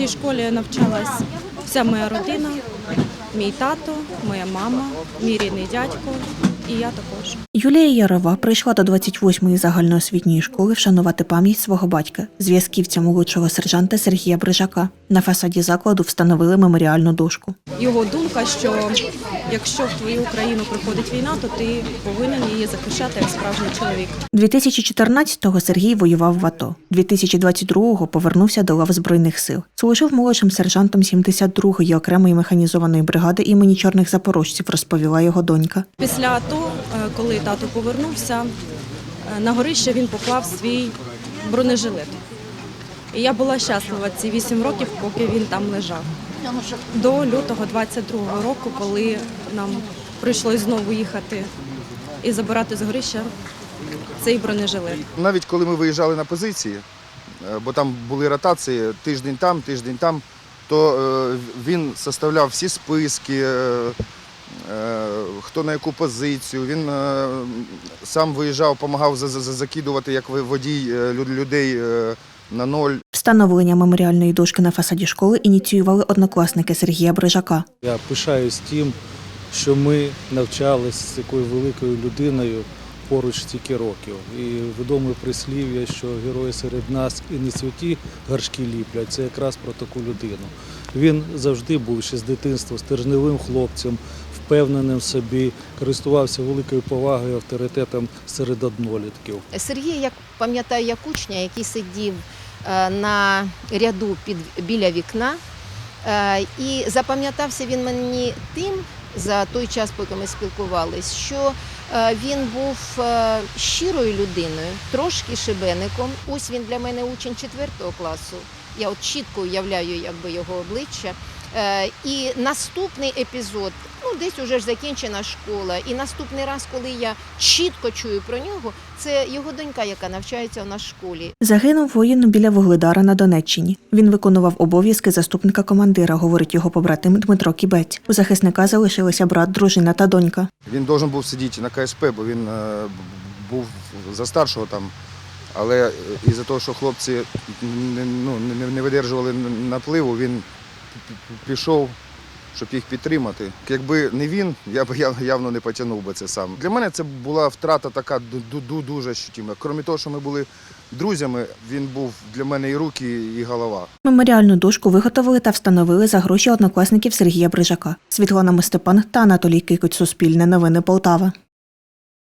цій школі навчалась вся моя родина, мій тато, моя мама, мій рідний дядько і я також. Юлія Ярова прийшла до 28-ї загальноосвітньої школи вшанувати пам'ять свого батька, зв'язківця молодшого сержанта Сергія Брижака. На фасаді закладу встановили меморіальну дошку. Його думка, що якщо в твою Україну приходить війна, то ти повинен її захищати як справжній чоловік. 2014-го Сергій воював в АТО. 2022-го повернувся до лав Збройних сил. Служив молодшим сержантом 72-ї окремої механізованої бригади імені чорних запорожців, розповіла його донька. Після АТО, е, коли тато повернувся, е, на горище він поклав свій бронежилет. І я була щаслива ці вісім років, поки він там лежав. До лютого 22-го року, коли нам прийшлось знову їхати і забирати з горища цей бронежилет. Навіть коли ми виїжджали на позиції, е, бо там були ротації тиждень там, тиждень там, то він составляв всі списки, хто на яку позицію. Він е, сам виїжджав, допомагав за- за- за- закидувати як водій е, людей е, на ноль. Встановлення меморіальної дошки на фасаді школи ініціювали однокласники Сергія Брижака. Я пишаюсь тим, що ми навчалися з такою великою людиною поруч стільки років. І відоме прислів'я, що герої серед нас і не святі гаршки ліплять, це якраз про таку людину. Він завжди був ще з дитинства стержневим хлопцем, впевненим в собі, користувався великою повагою, авторитетом серед однолітків. Сергій, як пам'ятаю, як учня, який сидів е, на ряду під, біля вікна. Е, І запам'ятався він мені тим за той час, поки ми спілкувались, що е, він був щирою людиною, трошки шибеником. Ось він для мене учень четвертого класу. Я от чітко уявляю якби його обличчя. Е, І наступний епізод, ну десь уже ж закінчена школа. І наступний раз, коли я чітко чую про нього, це його донька, яка навчається у нас в школі. Загинув воїн біля Вугледара на Донеччині. Він виконував обов'язки заступника командира, говорить його побратим Дмитро Кібець. У захисника залишилися брат, дружина та донька. Він должен був сидіти на КСП, бо він е, був за старшого там. Але е, із-за того, що хлопці не, ну, не, не видержували напливу, він пішов, щоб їх підтримати. Якби не він, я б явно не потягнув би це сам. Для мене це була втрата така ду- ду- ду- дуже ощутима. Крім того, що ми були друзями, він був для мене і руки, і голова. Меморіальну дошку виготовили та встановили за гроші однокласників Сергія Брижака. Світлана Мостепан та Анатолій Кикуть. Суспільне новини Полтава.